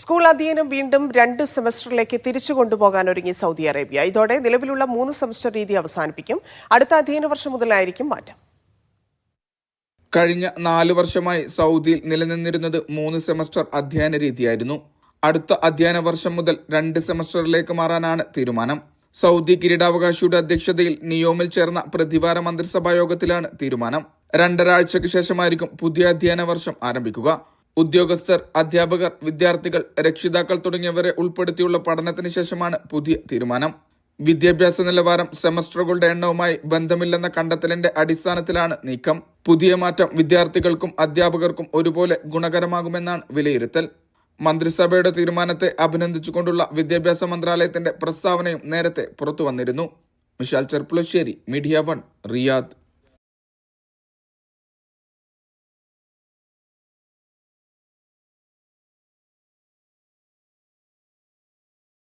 School അധ്യയനം വീണ്ടും രണ്ട് സെമസ്റ്ററിലേക്ക് തിരിച്ചു കൊണ്ടുപോകാൻ ഒരുങ്ങി സൗദി അറേബ്യ. ഇതോടെ നിലവിലുള്ള മൂന്ന് സെമസ്റ്റർ രീതി അവസാനിപ്പിക്കും. അടുത്ത അധ്യയന വർഷം മുതലായിരിക്കും മാറ്റം. കഴിഞ്ഞ നാല് വർഷമായി സൗദിയിൽ നിലനിന്നിരുന്നത് മൂന്ന് സെമസ്റ്റർ അധ്യയന രീതിയായിരുന്നു. അടുത്ത അധ്യയന വർഷം മുതൽ രണ്ട് സെമസ്റ്ററിലേക്ക് മാറാനാണ് തീരുമാനം. സൗദി കിരീടാവകാശിയുടെ അധ്യക്ഷതയിൽ നിയോമിൽ ചേർന്ന പ്രതിവാര മന്ത്രിസഭാ യോഗത്തിലാണ് തീരുമാനം. രണ്ടരാഴ്ചയ്ക്ക് ശേഷമായിരിക്കും പുതിയ അധ്യയന വർഷം ആരംഭിക്കുക. ഉദ്യോഗസ്ഥർ അധ്യാപകർ വിദ്യാർത്ഥികൾ രക്ഷിതാക്കൾ തുടങ്ങിയവരെ ഉൾപ്പെടുത്തിയുള്ള പഠനത്തിന് ശേഷമാണ് പുതിയ തീരുമാനം. വിദ്യാഭ്യാസ നിലവാരം സെമസ്റ്ററുകളുടെ എണ്ണവുമായി ബന്ധമില്ലെന്ന കണ്ടെത്തലിന്റെ അടിസ്ഥാനത്തിലാണ് നീക്കം. പുതിയ മാറ്റം വിദ്യാർത്ഥികൾക്കും അധ്യാപകർക്കും ഒരുപോലെ ഗുണകരമാകുമെന്നാണ് വിലയിരുത്തൽ. മന്ത്രിസഭയുടെ തീരുമാനത്തെ അഭിനന്ദിച്ചുകൊണ്ടുള്ള വിദ്യാഭ്യാസ മന്ത്രാലയത്തിന്റെ പ്രസ്താവനയും നേരത്തെ പുറത്തു വന്നിരുന്നു Mishal Cherpulassery media one Riyadh.